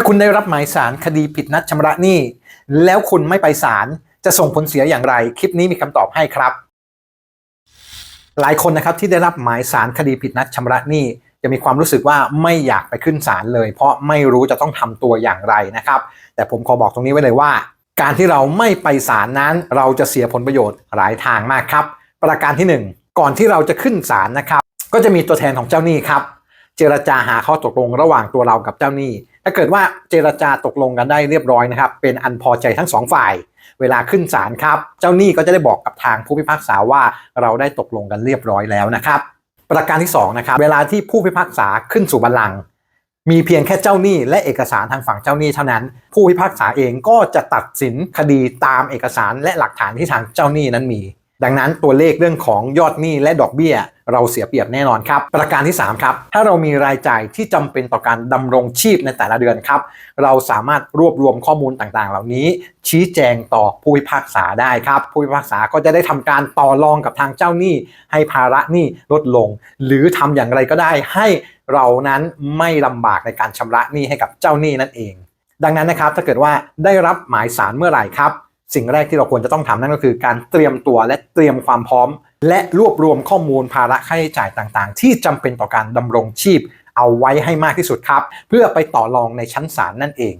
าคุณได้รับหมายสารคดีผิดนัดชำระหนี้ แล้วคุณไม่ไปศาลจะส่งผลเสียอย่างไร คลิปนี้มีคำตอบให้ครับ หลายคนนะครับที่ได้รับหมายสารคดีผิดนัดชำระหนี้จะมีความรู้สึกว่าไม่อยากไปขึ้นศาลเลย เพราะไม่รู้จะต้องทำตัวอย่างไรนะครับ แต่ผมขอบอกตรงนี้ไว้เลยว่า การที่เราไม่ไปศาลนั้น เราจะเสียผลประโยชน์หลายทางมากครับ ประการที่หนึ่งก่อนที่เราจะขึ้นศาลนะครับ ก็จะมีตัวแทนของเจ้าหนี้ครับ เจรจาหาข้อตกลงระหว่างตัวเรากับเจ้าหนี้ ถ้าเกิดว่าเจรจาตกลงกันได้เรียบร้อยนะครับ เป็นอันพอใจทั้งสองฝ่าย เวลาขึ้นศาลครับ เจ้าหนี้ก็จะได้บอกกับทางผู้พิพากษาว่าเราได้ตกลงกันเรียบร้อยแล้วนะครับ ประการที่สองนะครับ เวลาที่ผู้พิพากษาขึ้นสู่บัลลังก์มีเพียงแค่เจ้าหนี้และเอกสารทางฝั่งเจ้าหนี้เท่านั้น ผู้พิพากษาเองก็จะตัดสินคดีตามเอกสารและหลักฐานที่ทางเจ้าหนี้นั้นมี ดังนั้นตัวเลขเรื่องของยอดหนี้และดอกเบี้ย เราเสียเปรียบแน่นอนครับ ประการที่ 3 ครับ ถ้าเรามีรายจ่ายที่จำเป็นต่อการดำรงชีพในแต่ละเดือนครับ เราสามารถรวบรวมข้อมูลต่างๆ เหล่านี้ ชี้แจงต่อผู้พิพากษาได้ครับ ผู้พิพากษาก็จะได้ทำการต่อรองกับทางเจ้าหนี้ ให้ภาระหนี้ลดลง หรือทำอย่างไรก็ได้ ให้เรานั้นไม่ลำบากในการชำระหนี้ให้กับเจ้าหนี้นั่นเอง ดังนั้นนะครับถ้าเกิดว่าได้รับหมายสารเมื่อไหร่ครับ สิ่งแรกที่เราควรจะต้องทำนั่นก็คือ การเตรียมตัวและเตรียมความพร้อม และรวบรวมข้อมูลภาระค่าใช้จ่ายต่างๆ ที่จำเป็นต่อการดำรงชีพ เอาไว้ให้มากที่สุดครับ เพื่อไปต่อรองในชั้นศาลนั่นเอง